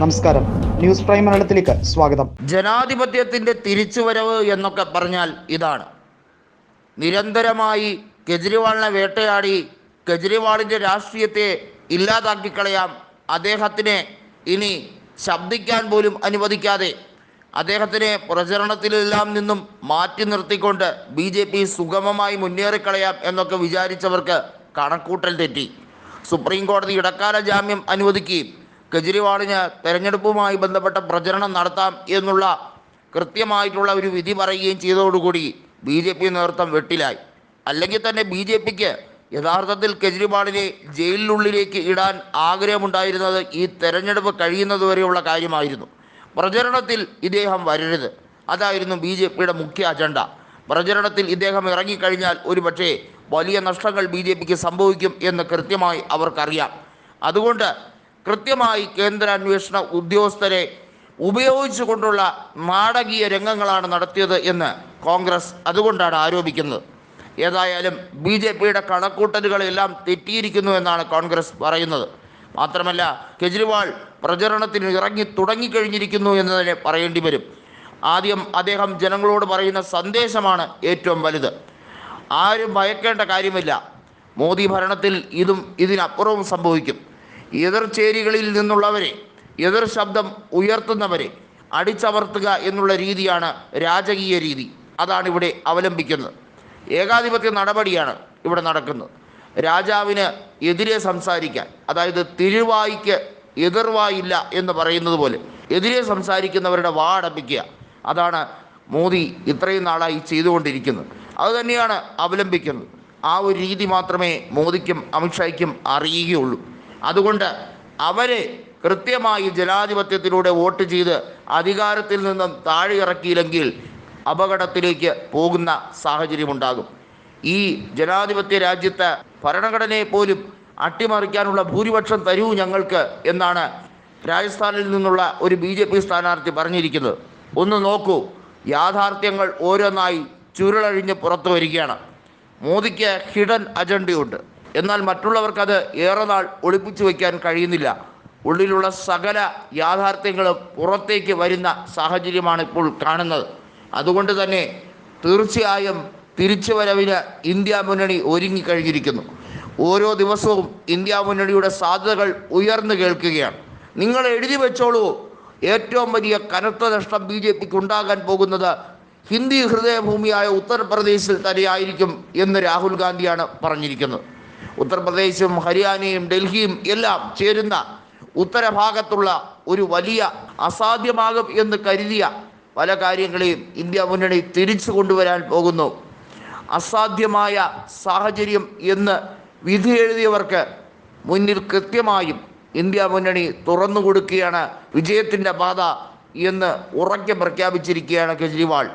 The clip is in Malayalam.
നമസ്കാരം. ന്യൂസ് പ്രൈം മലയാളത്തിലേക്ക് സ്വാഗതം. ജനാധിപത്യത്തിന്റെ തിരിച്ചുവരവ് എന്നൊക്കെ പറഞ്ഞാൽ ഇതാണ്. നിരന്തരമായി കെജ്രിവാളിനെ വേട്ടയാടി കെജ്രിവാളിന്റെ രാഷ്ട്രീയത്തെ ഇല്ലാതാക്കി കളയാം അദ്ദേഹത്തിനെ ഇനി ശബ്ദിക്കാൻ പോലും അനുവദിക്കാതെ അദ്ദേഹത്തിനെ പ്രചരണത്തിലെല്ലാം നിന്നും മാറ്റി നിർത്തിക്കൊണ്ട് ബി ജെ പി സുഗമമായി മുന്നേറിക്കളയാം എന്നൊക്കെ വിചാരിച്ചവർക്ക് കണക്കൂട്ടൽ തെറ്റി. സുപ്രീം കോടതി ഇടക്കാല ജാമ്യം അനുവദിക്കുകയും കെജ്രിവാളിന് തെരഞ്ഞെടുപ്പുമായി ബന്ധപ്പെട്ട പ്രചരണം നടത്താം എന്നുള്ള കൃത്യമായിട്ടുള്ള ഒരു വിധി പറയുകയും ചെയ്തതോടുകൂടി ബി ജെ പി നേതൃത്വം വെട്ടിലായി. അല്ലെങ്കിൽ തന്നെ ബി ജെ പിക്ക് യഥാർത്ഥത്തിൽ കെജ്രിവാളിനെ ജയിലിനുള്ളിലേക്ക് ഇടാൻ ആഗ്രഹമുണ്ടായിരുന്നത് ഈ തെരഞ്ഞെടുപ്പ് കഴിയുന്നതുവരെയുള്ള കാര്യമായിരുന്നു. പ്രചരണത്തിൽ ഇദ്ദേഹം വരരുത്. അതായിരുന്നു ബി ജെ പിയുടെ മുഖ്യ അജണ്ട. പ്രചരണത്തിൽ ഇദ്ദേഹം ഇറങ്ങിക്കഴിഞ്ഞാൽ ഒരുപക്ഷേ വലിയ നഷ്ടങ്ങൾ ബി ജെ പിക്ക് സംഭവിക്കും എന്ന് കൃത്യമായി അവർക്കറിയാം. അതുകൊണ്ട് കൃത്യമായി കേന്ദ്ര അന്വേഷണ ഉദ്യോഗസ്ഥരെ ഉപയോഗിച്ചുകൊണ്ടുള്ള നാടകീയ രംഗങ്ങളാണ് നടത്തിയത് എന്ന് കോൺഗ്രസ് അതുകൊണ്ടാണ് ആരോപിക്കുന്നത്. ഏതായാലും ബി ജെ പിയുടെ കണക്കൂട്ടലുകളെല്ലാം തെറ്റിയിരിക്കുന്നു എന്നാണ് കോൺഗ്രസ് പറയുന്നത്. മാത്രമല്ല കെജ്രിവാൾ പ്രചരണത്തിന് ഇറങ്ങി തുടങ്ങിക്കഴിഞ്ഞിരിക്കുന്നു എന്ന് തന്നെ പറയേണ്ടി വരും. ആദ്യം അദ്ദേഹം ജനങ്ങളോട് പറയുന്ന സന്ദേശമാണ് ഏറ്റവും വലുത്. ആരും ഭയക്കേണ്ട കാര്യമില്ല. മോദി ഭരണത്തിൽ ഇതും ഇതിനപ്പുറവും സംഭവിക്കും. എതിർചേരികളിൽ നിന്നുള്ളവരെ എതിർ ശബ്ദം ഉയർത്തുന്നവരെ അടിച്ചമർത്തുക എന്നുള്ള രീതിയാണ് രാജകീയ രീതി. അതാണ് ഇവിടെ അവലംബിക്കുന്നത്. ഏകാധിപത്യ നടപടിയാണ് ഇവിടെ നടക്കുന്നത്. രാജാവിന് എതിരെ സംസാരിക്കാൻ അതായത് തിരുവായിക്ക് എതിർവായില്ല എന്ന് പറയുന്നത് പോലെ എതിരെ സംസാരിക്കുന്നവരുടെ വാ അടപ്പിക്കുക അതാണ് മോദി ഇത്രയും നാളായി ചെയ്തുകൊണ്ടിരിക്കുന്നത്. അതുതന്നെയാണ് അവലംബിക്കുന്നത്. ആ ഒരു രീതി മാത്രമേ മോദിക്കും അമിത്ഷായ്ക്കും അറിയുകയുള്ളൂ. അതുകൊണ്ട് അവരെ കൃത്യമായി ജനാധിപത്യത്തിലൂടെ വോട്ട് ചെയ്ത് അധികാരത്തിൽ നിന്നും താഴെ ഇറക്കിയില്ലെങ്കിൽ അപകടത്തിലേക്ക് പോകുന്ന സാഹചര്യമുണ്ടാകും. ഈ ജനാധിപത്യ രാജ്യത്ത് ഭരണഘടനയെ പോലും അട്ടിമറിക്കാനുള്ള ഭൂരിപക്ഷം തരൂ ഞങ്ങൾക്ക് എന്നാണ് രാജസ്ഥാനിൽ നിന്നുള്ള ഒരു ബി ജെ പി സ്ഥാനാർത്ഥി പറഞ്ഞിരിക്കുന്നത്. ഒന്ന് നോക്കൂ യാഥാർത്ഥ്യങ്ങൾ ഓരോന്നായി ചുരുളഴിഞ്ഞ് പുറത്തു വരികയാണ്. മോദിക്ക് ഹിഡൻ അജണ്ടയുണ്ട്. എന്നാൽ മറ്റുള്ളവർക്കത് ഏറെ നാൾ ഒളിപ്പിച്ചു വയ്ക്കാൻ കഴിയുന്നില്ല. ഉള്ളിലുള്ള സകല യാഥാർത്ഥ്യങ്ങളും പുറത്തേക്ക് വരുന്ന സാഹചര്യമാണ് ഇപ്പോൾ കാണുന്നത്. അതുകൊണ്ട് തന്നെ തീർച്ചയായും തിരിച്ചുവരവിന് ഇന്ത്യ മുന്നണി ഒരുങ്ങിക്കഴിഞ്ഞിരിക്കുന്നു ഓരോ ദിവസവും ഇന്ത്യ മുന്നണിയുടെ സാധ്യതകൾ ഉയർന്നു കേൾക്കുകയാണ്. നിങ്ങൾ എഴുതി വെച്ചോളൂ. ഏറ്റവും വലിയ കനത്ത നഷ്ടം ബി ജെ പിക്ക് ഉണ്ടാകാൻ പോകുന്നത് ഹിന്ദി ഹൃദയഭൂമിയായ ഉത്തർപ്രദേശിൽ തന്നെയായിരിക്കും എന്ന് രാഹുൽ ഗാന്ധിയാണ് പറഞ്ഞിരിക്കുന്നത്. ഉത്തർപ്രദേശും ഹരിയാനയും ഡൽഹിയും എല്ലാം ചേരുന്ന ഉത്തരഭാഗത്തുള്ള ഒരു വലിയ അസാധ്യമാകും എന്ന് കരുതിയ പല കാര്യങ്ങളെയും ഇന്ത്യ മുന്നണി തിരിച്ചു കൊണ്ടുവരാൻ പോകുന്നു. അസാധ്യമായ സാഹചര്യം എന്ന് വിധി എഴുതിയവർക്ക് മുന്നിൽ കൃത്യമായും ഇന്ത്യ മുന്നണി തുറന്നു കൊടുക്കുകയാണ് വിജയത്തിന്റെ പാത എന്ന് ഉറക്കെ പ്രഖ്യാപിച്ചിരിക്കുകയാണ് കെജ്രിവാൾ.